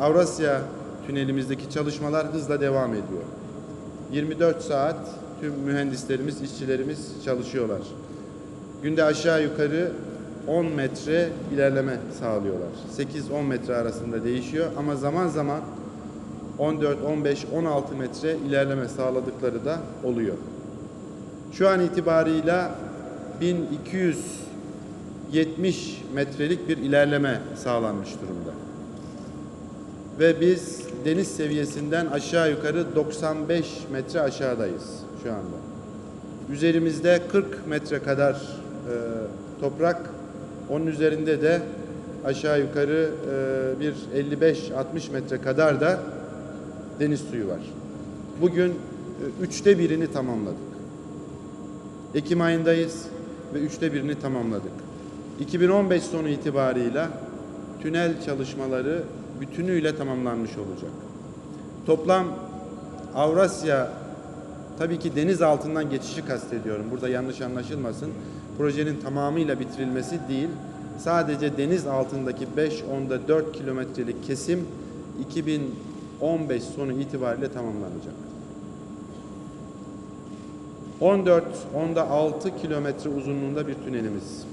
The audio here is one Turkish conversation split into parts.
Avrasya tünelimizdeki çalışmalar hızla devam ediyor. 24 saat tüm mühendislerimiz, işçilerimiz çalışıyorlar. Günde aşağı yukarı 10 metre ilerleme sağlıyorlar. 8-10 metre arasında değişiyor ama zaman zaman 14, 15, 16 metre ilerleme sağladıkları da oluyor. Şu an itibarıyla 1270 metrelik bir ilerleme sağlanmış durumda. Ve biz deniz seviyesinden aşağı yukarı 95 metre aşağıdayız şu anda. Üzerimizde 40 metre kadar e, toprak, onun üzerinde de aşağı yukarı e, bir 55-60 metre kadar da deniz suyu var. Bugün e, üçte birini tamamladık. Ekim ayındayız ve üçte birini tamamladık. 2015 sonu itibarıyla tünel çalışmaları bütünüyle tamamlanmış olacak. Toplam Avrasya tabii ki deniz altından geçişi kastediyorum. Burada yanlış anlaşılmasın. Projenin tamamıyla bitirilmesi değil. Sadece deniz altındaki 5 onda 4 kilometrelik kesim 2015 sonu itibariyle tamamlanacak. 14 onda 6 kilometre uzunluğunda bir tünelimiz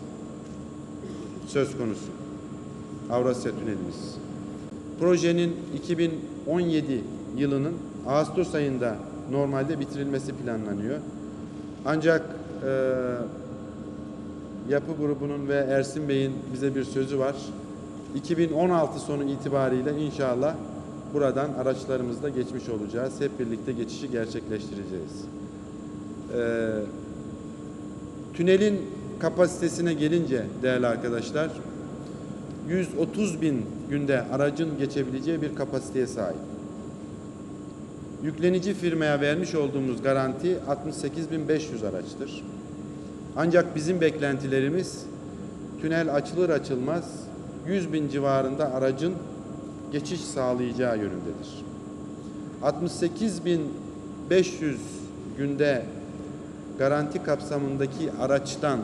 söz konusu. Avrasya tünelimiz. Projenin 2017 yılının Ağustos ayında normalde bitirilmesi planlanıyor. Ancak e, yapı grubunun ve Ersin Bey'in bize bir sözü var. 2016 sonu itibariyle inşallah buradan araçlarımızla geçmiş olacağız. Hep birlikte geçişi gerçekleştireceğiz. Ee, tünelin kapasitesine gelince değerli arkadaşlar 130 bin günde aracın geçebileceği bir kapasiteye sahip. Yüklenici firmaya vermiş olduğumuz garanti 68.500 araçtır. Ancak bizim beklentilerimiz tünel açılır açılmaz 100 bin civarında aracın geçiş sağlayacağı yönündedir. 68.500 günde garanti kapsamındaki araçtan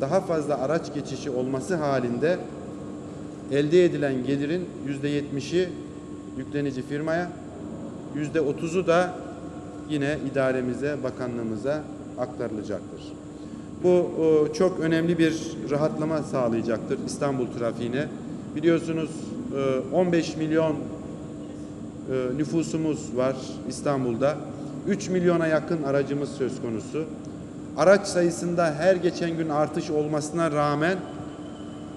daha fazla araç geçişi olması halinde elde edilen gelirin yüzde yetmişi yüklenici firmaya, yüzde otuzu da yine idaremize, bakanlığımıza aktarılacaktır. Bu çok önemli bir rahatlama sağlayacaktır İstanbul trafiğine. Biliyorsunuz e, 15 milyon e, nüfusumuz var İstanbul'da. 3 milyona yakın aracımız söz konusu. Araç sayısında her geçen gün artış olmasına rağmen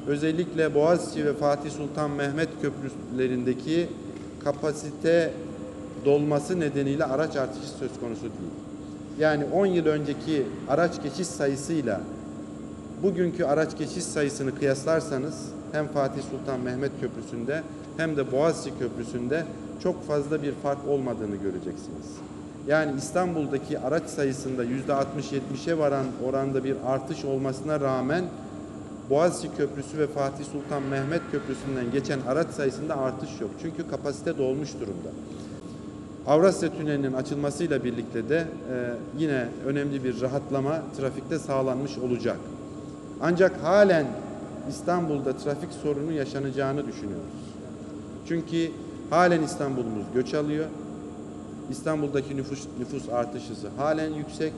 özellikle Boğaziçi ve Fatih Sultan Mehmet köprülerindeki kapasite dolması nedeniyle araç artışı söz konusu değil. Yani 10 yıl önceki araç geçiş sayısıyla bugünkü araç geçiş sayısını kıyaslarsanız hem Fatih Sultan Mehmet Köprüsü'nde hem de Boğaziçi Köprüsü'nde çok fazla bir fark olmadığını göreceksiniz. Yani İstanbul'daki araç sayısında yüzde 60-70'e varan oranda bir artış olmasına rağmen Boğaziçi Köprüsü ve Fatih Sultan Mehmet Köprüsü'nden geçen araç sayısında artış yok. Çünkü kapasite dolmuş durumda. Avrasya Tüneli'nin açılmasıyla birlikte de e, yine önemli bir rahatlama trafikte sağlanmış olacak. Ancak halen İstanbul'da trafik sorunu yaşanacağını düşünüyoruz. Çünkü halen İstanbul'umuz göç alıyor. İstanbul'daki nüfus, nüfus artış hızı halen yüksek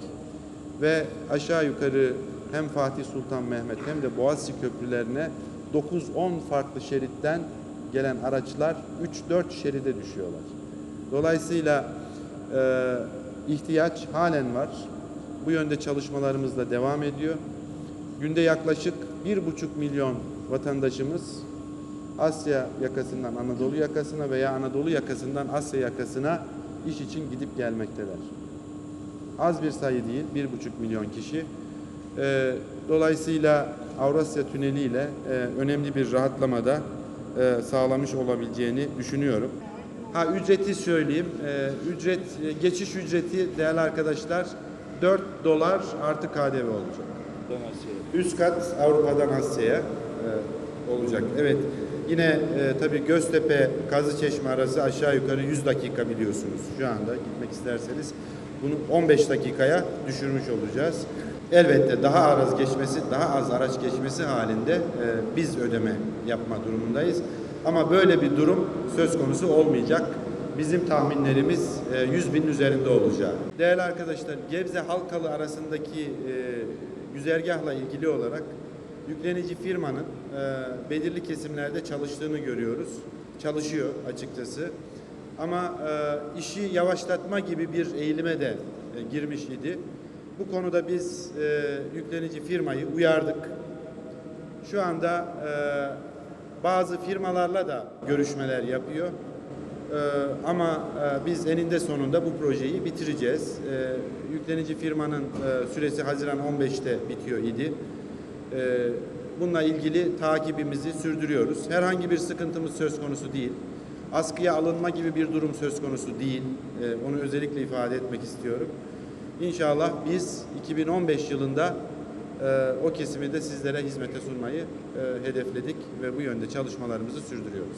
ve aşağı yukarı hem Fatih Sultan Mehmet hem de Boğaziçi köprülerine 9-10 farklı şeritten gelen araçlar 3-4 şeride düşüyorlar. Dolayısıyla e, ihtiyaç halen var. Bu yönde çalışmalarımız da devam ediyor. Günde yaklaşık 1,5 milyon vatandaşımız Asya yakasından Anadolu yakasına veya Anadolu yakasından Asya yakasına iş için gidip gelmekteler. Az bir sayı değil, 1,5 milyon kişi. E, dolayısıyla Avrasya Tüneli ile e, önemli bir rahatlamada e, sağlamış olabileceğini düşünüyorum. Ha ücreti söyleyeyim. Ee, ücret e, geçiş ücreti değerli arkadaşlar 4 dolar artı KDV olacak. Üst kat Avrupa'dan Asya'ya e, olacak. Evet. Yine e, tabii Göztepe Kazıçeşme arası aşağı yukarı 100 dakika biliyorsunuz şu anda gitmek isterseniz. Bunu 15 dakikaya düşürmüş olacağız. Elbette daha az geçmesi, daha az araç geçmesi halinde e, biz ödeme yapma durumundayız. Ama böyle bir durum söz konusu olmayacak. Bizim tahminlerimiz e, 100 binin üzerinde olacak. Değerli arkadaşlar, Gebze Halkalı arasındaki e, güzergahla ilgili olarak yüklenici firmanın e, belirli kesimlerde çalıştığını görüyoruz. Çalışıyor açıkçası. Ama e, işi yavaşlatma gibi bir eğilime de e, girmiş idi. Bu konuda biz e, yüklenici firmayı uyardık. Şu anda e, bazı firmalarla da görüşmeler yapıyor. E, ama e, biz eninde sonunda bu projeyi bitireceğiz. E, yüklenici firmanın e, süresi Haziran 15'te bitiyor idi. E, bununla ilgili takibimizi sürdürüyoruz. Herhangi bir sıkıntımız söz konusu değil. Askıya alınma gibi bir durum söz konusu değil. E, onu özellikle ifade etmek istiyorum. İnşallah biz 2015 yılında e, o kesimi de sizlere hizmete sunmayı e, hedefledik ve bu yönde çalışmalarımızı sürdürüyoruz.